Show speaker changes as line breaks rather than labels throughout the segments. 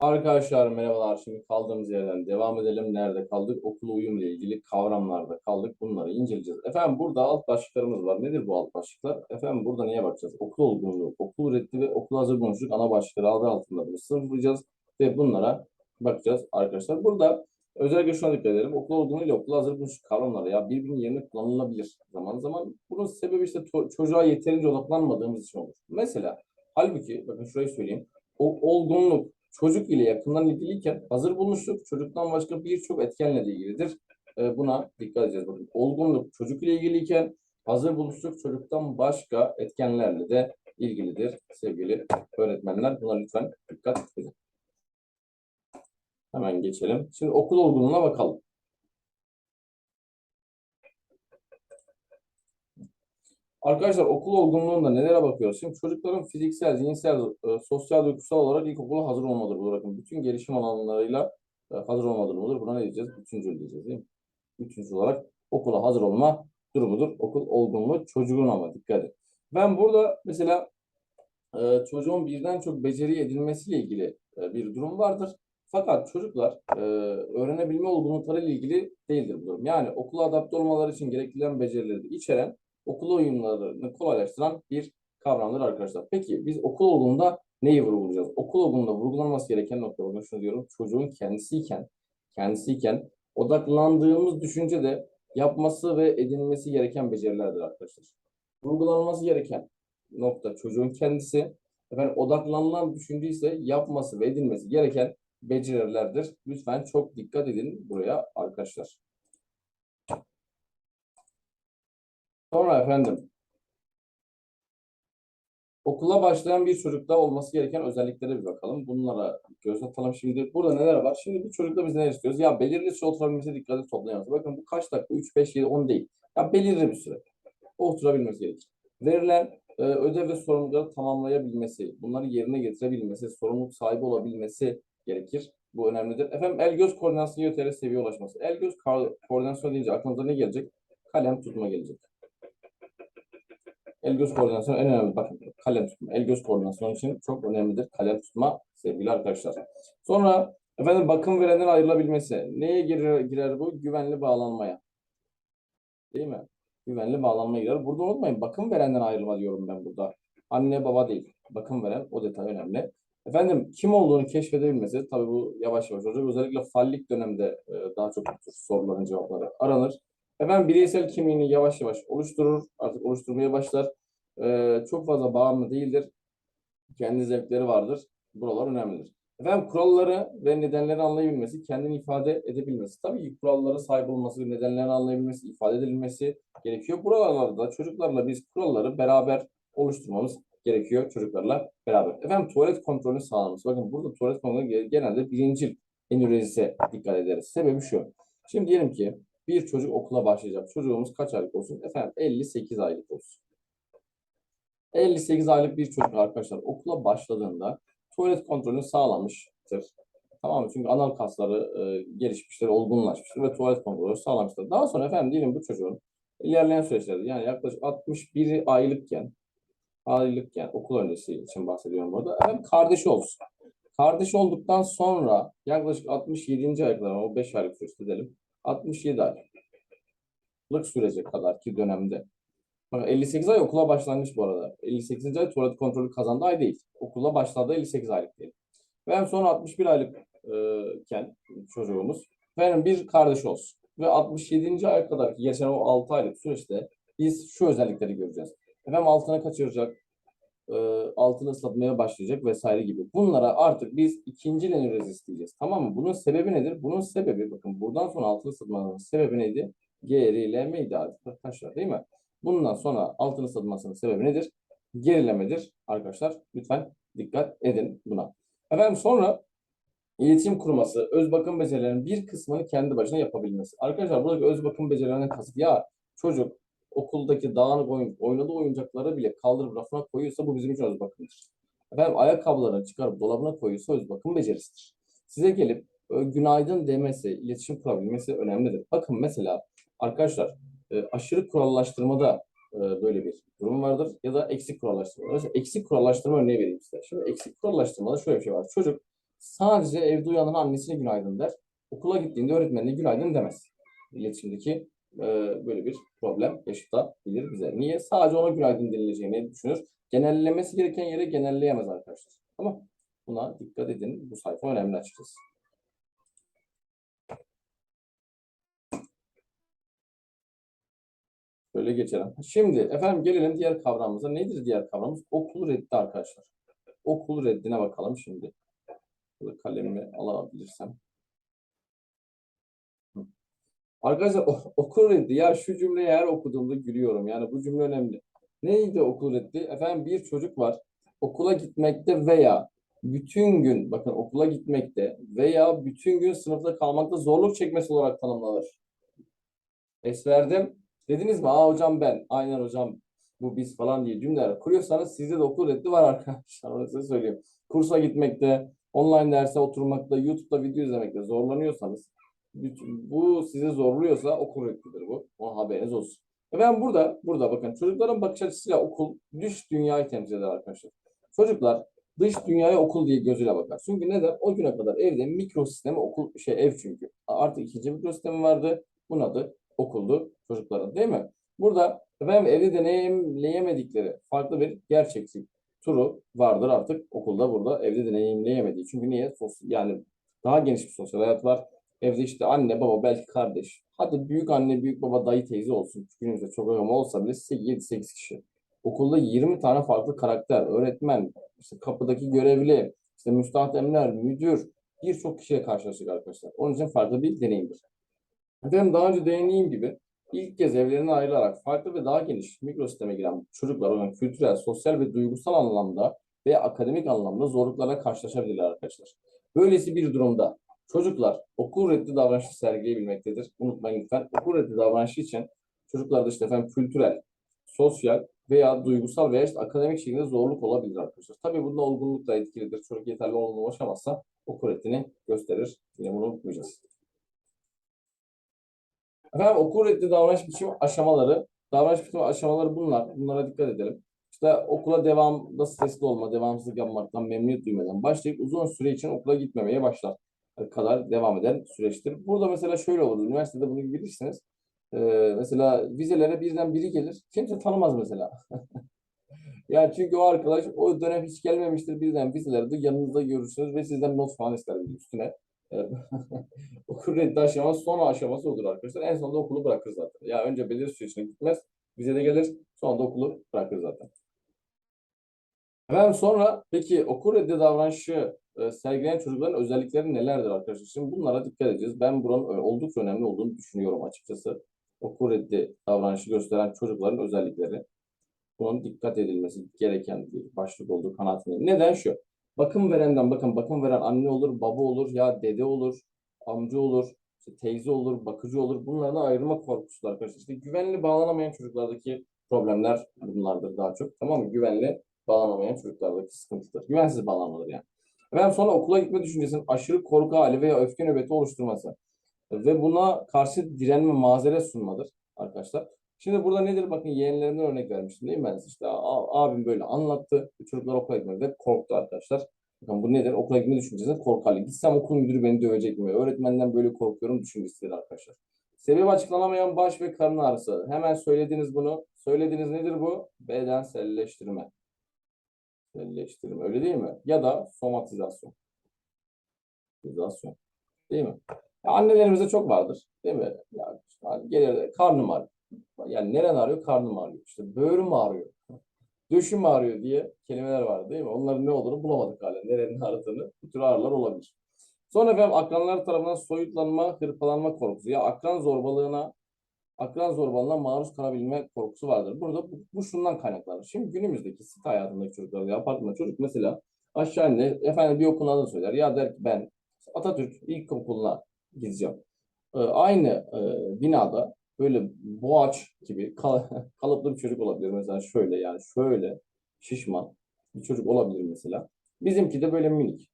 Arkadaşlar merhabalar. Şimdi kaldığımız yerden devam edelim. Nerede kaldık? Okul uyumla ilgili kavramlarda kaldık. Bunları inceleyeceğiz. Efendim burada alt başlıklarımız var. Nedir bu alt başlıklar? Efendim burada neye bakacağız? Okul olgunluğu, okul üretti ve okul hazır bulmuşluk ana başlıkları adı altında bunu sınıflayacağız ve bunlara bakacağız arkadaşlar. Burada özellikle şuna dikkat edelim. Okul olgunluğu ile okul hazır bulmuşluk kavramları ya birbirinin yerine kullanılabilir zaman zaman. Bunun sebebi işte çocuğa yeterince odaklanmadığımız için olur. Mesela halbuki bakın şurayı söyleyeyim. O olgunluk çocuk ile yakından ilgiliyken hazır bulmuşluk çocuktan başka birçok etkenle de ilgilidir. Ee, buna dikkat edeceğiz. Bakın, olgunluk çocuk ile ilgiliyken hazır bulmuşluk çocuktan başka etkenlerle de ilgilidir sevgili öğretmenler. Buna lütfen dikkat edin. Hemen geçelim. Şimdi okul olgunluğuna bakalım. Arkadaşlar okul olgunluğunda nelere bakıyoruz? Şimdi çocukların fiziksel, zihinsel, e, sosyal duygusal olarak ilkokula hazır olmalıdır. Bu bakın bütün gelişim alanlarıyla e, hazır olmalıdır mıdır? Buna ne diyeceğiz? Bütüncül diyeceğiz değil mi? Bütüncül olarak okula hazır olma durumudur. Okul olgunluğu çocuğun ama dikkat edin. Ben burada mesela e, çocuğun birden çok beceri edinmesiyle ilgili e, bir durum vardır. Fakat çocuklar e, öğrenebilme olgunlukları ile ilgili değildir bu durum. Yani okula adapte olmaları için gerektiren becerileri içeren okul oyunlarını kolaylaştıran bir kavramdır arkadaşlar. Peki biz okul olgunluğunda neyi vurgulayacağız? Okul olgunluğunda vurgulanması gereken nokta bakın şunu diyorum. Çocuğun kendisiyken kendisiyken odaklandığımız düşünce de yapması ve edinmesi gereken becerilerdir arkadaşlar. Vurgulanması gereken nokta çocuğun kendisi. Efendim odaklanılan düşünce ise yapması ve edinmesi gereken becerilerdir. Lütfen çok dikkat edin buraya arkadaşlar. Sonra efendim okula başlayan bir çocukta olması gereken özelliklere bir bakalım. Bunlara göz atalım şimdi. Burada neler var? Şimdi bu çocukta biz ne istiyoruz? Ya belirli süre oturabilmesi dikkati toplayaması. Bakın bu kaç dakika? 3, 5, 7, 10 değil. Ya belirli bir süre. Oturabilmesi gerekir. Verilen e, ödev ve sorumlulukları tamamlayabilmesi, bunları yerine getirebilmesi, sorumluluk sahibi olabilmesi gerekir. Bu önemlidir. Efendim el göz koordinasyonu yeterli seviyeye ulaşması. El göz ko- koordinasyonu deyince aklınıza ne gelecek? Kalem tutma gelecek. El göz koordinasyonu en önemli. Bakın kalem tutma. El göz koordinasyonu için çok önemlidir. Kalem tutma sevgili arkadaşlar. Sonra efendim bakım verenden ayrılabilmesi. Neye girer, girer bu? Güvenli bağlanmaya. Değil mi? Güvenli bağlanmaya girer. Burada unutmayın bakım verenden ayrılma diyorum ben burada. Anne baba değil. Bakım veren o detay önemli. Efendim kim olduğunu keşfedebilmesi tabii bu yavaş yavaş olacak. Özellikle fallik dönemde e, daha çok soruların cevapları aranır. Efendim bireysel kimliğini yavaş yavaş oluşturur. Artık oluşturmaya başlar. Ee, çok fazla bağımlı değildir. Kendi zevkleri vardır. Buralar önemlidir. Efendim kuralları ve nedenleri anlayabilmesi, kendini ifade edebilmesi. Tabii ki kurallara sahip olması ve nedenlerini anlayabilmesi, ifade edilmesi gerekiyor. Buralarda çocuklarla biz kuralları beraber oluşturmamız gerekiyor çocuklarla beraber. Efendim tuvalet kontrolünü sağlaması. Bakın burada tuvalet kontrolü genelde birincil enürezise dikkat ederiz. Sebebi şu. Şimdi diyelim ki bir çocuk okula başlayacak. Çocuğumuz kaç aylık olsun? Efendim 58 aylık olsun. 58 aylık bir çocuk arkadaşlar okula başladığında tuvalet kontrolünü sağlamıştır. Tamam mı? Çünkü anal kasları e, gelişmiştir, olgunlaşmıştır ve tuvalet kontrolü sağlamıştır. Daha sonra efendim diyelim bu çocuğun ilerleyen süreçlerde yani yaklaşık 61 aylıkken aylıkken okul öncesi için bahsediyorum burada. Efendim kardeşi olsun. Kardeş olduktan sonra yaklaşık 67. aya kadar o 5 aylık süreç dedim. 67 aylık sürece kadar ki dönemde Bak 58 ay okula başlangıç bu arada. 58. ay tuvalet kontrolü kazandığı ay değil. Okula başladığı 58 aylık değil. Ve en son 61 aylıkken çocuğumuz benim bir kardeş olsun. Ve 67. ay kadar ki geçen o 6 aylık süreçte biz şu özellikleri göreceğiz. Efendim altına kaçıracak, e, altını ıslatmaya başlayacak vesaire gibi. Bunlara artık biz ikinci lenürez isteyeceğiz. Tamam mı? Bunun sebebi nedir? Bunun sebebi bakın buradan sonra altını ıslatmanın sebebi neydi? Gerilemeydi arkadaşlar değil mi? Bundan sonra altın ısıtmasının sebebi nedir? Gerilemedir arkadaşlar. Lütfen dikkat edin buna. Efendim sonra iletişim kurması, öz bakım becerilerinin bir kısmını kendi başına yapabilmesi. Arkadaşlar buradaki öz bakım becerilerinin kasıt ya çocuk okuldaki dağınık oyun, oynadığı oyuncakları bile kaldırıp rafına koyuyorsa bu bizim için öz bakımdır. Efendim ayakkabılarını çıkarıp dolabına koyuyorsa öz bakım becerisidir. Size gelip e, günaydın demesi, iletişim kurabilmesi önemlidir. Bakın mesela arkadaşlar e, aşırı kurallaştırmada e, böyle bir durum vardır ya da eksik kurallaştırma. Mesela eksik kurallaştırma örneği vereyim size. Şimdi eksik kurallaştırmada şöyle bir şey var. Çocuk sadece evde uyanan annesine günaydın der. Okula gittiğinde öğretmenine günaydın demez. İletişimdeki e, böyle bir problem yaşatabilir bize. Niye? Sadece ona günaydın denileceğini düşünür. Genellemesi gereken yere genelleyemez arkadaşlar. Ama buna dikkat edin. Bu sayfa önemli açıkçası. Böyle geçelim. Şimdi efendim gelelim diğer kavramımıza. Nedir diğer kavramımız? Okul reddi arkadaşlar. Okul reddine bakalım şimdi. Böyle kalemimi alabilirsem. Arkadaşlar okul reddi. Ya şu cümleyi her okuduğumda gülüyorum. Yani bu cümle önemli. Neydi okul reddi? Efendim bir çocuk var. Okula gitmekte veya bütün gün bakın okula gitmekte veya bütün gün sınıfta kalmakta zorluk çekmesi olarak tanımlanır. Es verdim. Dediniz mi? Aa hocam ben. Aynen hocam bu biz falan diye cümleler kuruyorsanız sizde de okul reddi var arkadaşlar. Onu size söyleyeyim. Kursa gitmekte, online derse oturmakta, YouTube'da video izlemekte zorlanıyorsanız bu sizi zorluyorsa okul reddidir bu. O haberiniz olsun. E ben burada, burada bakın çocukların bakış açısıyla okul dış dünyayı temsil eder arkadaşlar. Çocuklar dış dünyaya okul diye gözüyle bakar. Çünkü neden? O güne kadar evde mikro sistemi okul şey ev çünkü. Artık ikinci mikro sistemi vardı. Bunun adı okuldu çocukların değil mi? Burada efendim evde deneyimleyemedikleri farklı bir gerçeklik turu vardır artık okulda burada evde deneyimleyemediği. Çünkü niye? Yani daha geniş bir sosyal hayat var. Evde işte anne, baba, belki kardeş. Hadi büyük anne, büyük baba, dayı, teyze olsun. Günümüzde çok önemli olsa bile 7-8 kişi. Okulda 20 tane farklı karakter, öğretmen, işte kapıdaki görevli, işte müstahdemler, müdür, birçok kişiyle karşılaştık arkadaşlar. Onun için farklı bir deneyimdir. Efendim daha önce değindiğim gibi ilk kez evlerine ayrılarak farklı ve daha geniş mikrosisteme giren çocuklar olan kültürel, sosyal ve duygusal anlamda ve akademik anlamda zorluklarla karşılaşabilirler arkadaşlar. Böylesi bir durumda çocuklar okul reddi davranışı sergileyebilmektedir. Unutmayın lütfen. Okul reddi davranışı için çocuklarda işte efendim kültürel, sosyal veya duygusal veya işte akademik şekilde zorluk olabilir arkadaşlar. Tabii bunda olgunluk da etkilidir. Çocuk yeterli olgunluğa ulaşamazsa okul reddini gösterir. Yine bunu unutmayacağız. Efendim okul reddi davranış biçimi aşamaları. Davranış biçimi aşamaları bunlar. Bunlara dikkat edelim. İşte okula devamda stresli olma, devamsızlık yapmaktan memnuniyet duymadan başlayıp uzun süre için okula gitmemeye başlar kadar devam eden süreçtir. Burada mesela şöyle olur. Üniversitede bunu bilirsiniz. Ee, mesela vizelere birden biri gelir. Kimse tanımaz mesela. Yani çünkü o arkadaş o dönem hiç gelmemiştir. Birden vizelerde yanınızda görürsünüz ve sizden not falan ister üstüne. Evet. Okul reddi aşaması son aşaması olur arkadaşlar. En sonunda okulu bırakır zaten. Ya önce belirli süreçine gitmez. Bize de gelir. Sonra da okulu bırakır zaten. Efendim sonra peki okul reddi davranışı e, çocukların özellikleri nelerdir arkadaşlar? Şimdi bunlara dikkat edeceğiz. Ben buranın ö- oldukça önemli olduğunu düşünüyorum açıkçası. Okul reddi davranışı gösteren çocukların özellikleri. Bunun dikkat edilmesi gereken bir başlık olduğu kanaatindeyim. Neden şu? Bakım verenden bakın bakım veren anne olur, baba olur, ya dede olur, amca olur, işte teyze olur, bakıcı olur. Bunlardan ayrılma korkusu arkadaşlar. İşte güvenli bağlanamayan çocuklardaki problemler bunlardır daha çok. Tamam mı? Güvenli bağlanamayan çocuklardaki sıkıntıdır. Güvensiz bağlanmadır yani. Efendim sonra okula gitme düşüncesinin aşırı korku hali veya öfke nöbeti oluşturması ve buna karşı direnme mazeret sunmadır arkadaşlar. Şimdi burada nedir? Bakın yeğenlerimden örnek vermiştim değil mi ben size? İşte abim böyle anlattı. Çocuklar okula gitmekte korktu arkadaşlar. Bakın bu nedir? Okula gitme düşüncesi korku hali. Gitsem okul müdürü beni dövecek mi? Öğretmenden böyle korkuyorum düşüncesidir arkadaşlar. Sebep açıklanamayan baş ve karın ağrısı. Hemen söylediniz bunu. Söylediğiniz nedir bu? Bedenselleştirme. Selleştirme öyle değil mi? Ya da somatizasyon. Somatizasyon. Değil mi? Ya annelerimizde çok vardır. Değil mi? Ya, yani gelir karnım ağrıyor. Yani neren ağrıyor? Karnım ağrıyor. İşte böğrüm ağrıyor. Döşüm ağrıyor diye kelimeler var değil mi? Onların ne olduğunu bulamadık hala. Nerenin ağrıdığını. Bu tür ağrılar olabilir. Sonra efendim akranlar tarafından soyutlanma, hırpalanma korkusu. Ya akran zorbalığına akran zorbalığına maruz kalabilme korkusu vardır. Burada bu, bu şundan kaynaklanır. Şimdi günümüzdeki site hayatındaki çocuklar ya apartmanda çocuk mesela aşağı indi efendim bir okulun adını söyler. Ya der ki ben Atatürk İlkokulu'na gideceğim. Ee, aynı e, binada böyle boğaç gibi kal- kalıplı bir çocuk olabilir. Mesela şöyle yani şöyle şişman bir çocuk olabilir mesela. Bizimki de böyle minik.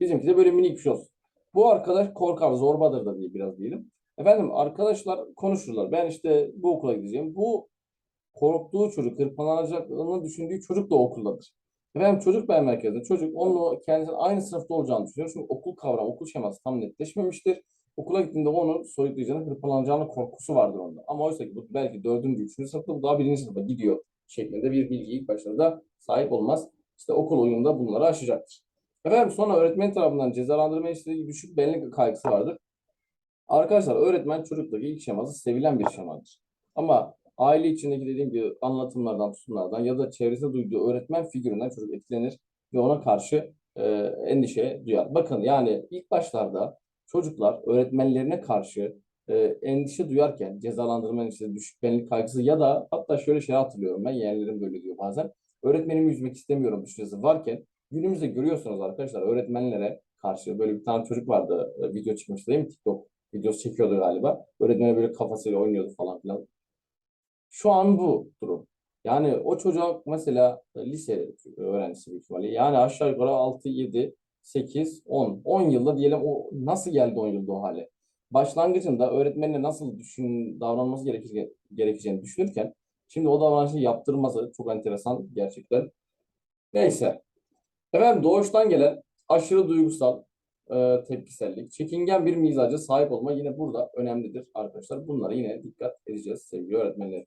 Bizimki de böyle minik bir şey olsun. Bu arkadaş korkar, zorbadır da diye biraz diyelim. Efendim arkadaşlar konuşurlar. Ben işte bu okula gideceğim. Bu korktuğu çocuk, hırpalanacağını düşündüğü çocuk da okuldadır. Efendim çocuk beğen merkezinde çocuk onunla kendisinin aynı sınıfta olacağını düşünüyor. Çünkü okul kavramı, okul şeması tam netleşmemiştir. Okula gittiğinde onu soyutlayacağını, hırpalanacağını korkusu vardır onda. Ama oysa ki bu belki dördüncü, üçüncü sınıfta bu daha birinci sınıfa gidiyor şeklinde bir bilgi ilk başlarda sahip olmaz. İşte okul oyununda bunları aşacaktır. Efendim sonra öğretmen tarafından cezalandırma işleri düşük benlik kaygısı vardır. Arkadaşlar öğretmen çocuktaki ilk şeması sevilen bir şemadır. Ama aile içindeki dediğim gibi anlatımlardan, tutumlardan ya da çevresinde duyduğu öğretmen figüründen çocuk etkilenir ve ona karşı e, endişe duyar. Bakın yani ilk başlarda çocuklar öğretmenlerine karşı e, endişe duyarken cezalandırma endişesi, düşük benlik kaygısı ya da hatta şöyle şey hatırlıyorum ben yeğenlerim böyle diyor bazen. Öğretmenimi üzmek istemiyorum düşüncesi varken günümüzde görüyorsunuz arkadaşlar öğretmenlere karşı böyle bir tane çocuk vardı e, video çıkmıştı değil mi TikTok videosu çekiyordu galiba. Öğretmene böyle kafasıyla oynuyordu falan filan. Şu an bu durum. Yani o çocuk mesela e, lise öğrencisi büyük ihtimalle. Yani aşağı yukarı 6, 7, 8, 10. 10 yılda diyelim o nasıl geldi 10 yılda o hale? Başlangıcında öğretmenine nasıl düşün, davranması gerekir, gerekeceğini düşünürken şimdi o davranışı yaptırması çok enteresan gerçekten. Neyse. Efendim doğuştan gelen aşırı duygusal e, tepkisellik, çekingen bir mizaca sahip olma yine burada önemlidir arkadaşlar. Bunlara yine dikkat edeceğiz sevgili öğretmenler.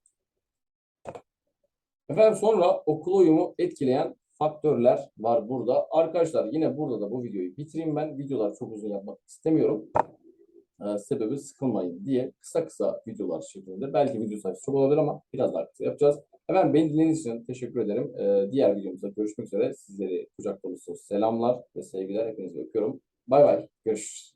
Efendim sonra okul uyumu etkileyen faktörler var burada. Arkadaşlar yine burada da bu videoyu bitireyim ben. Videolar çok uzun yapmak istemiyorum. Ee, sebebi sıkılmayın diye kısa kısa videolar şeklinde. Belki video sayısı çok olabilir ama biraz daha kısa yapacağız. Efendim beni dinlediğiniz için teşekkür ederim. Ee, diğer videomuzda görüşmek üzere. Sizleri kucak dolusu selamlar ve sevgiler. Hepinizi öpüyorum. Bay bay. Görüşürüz.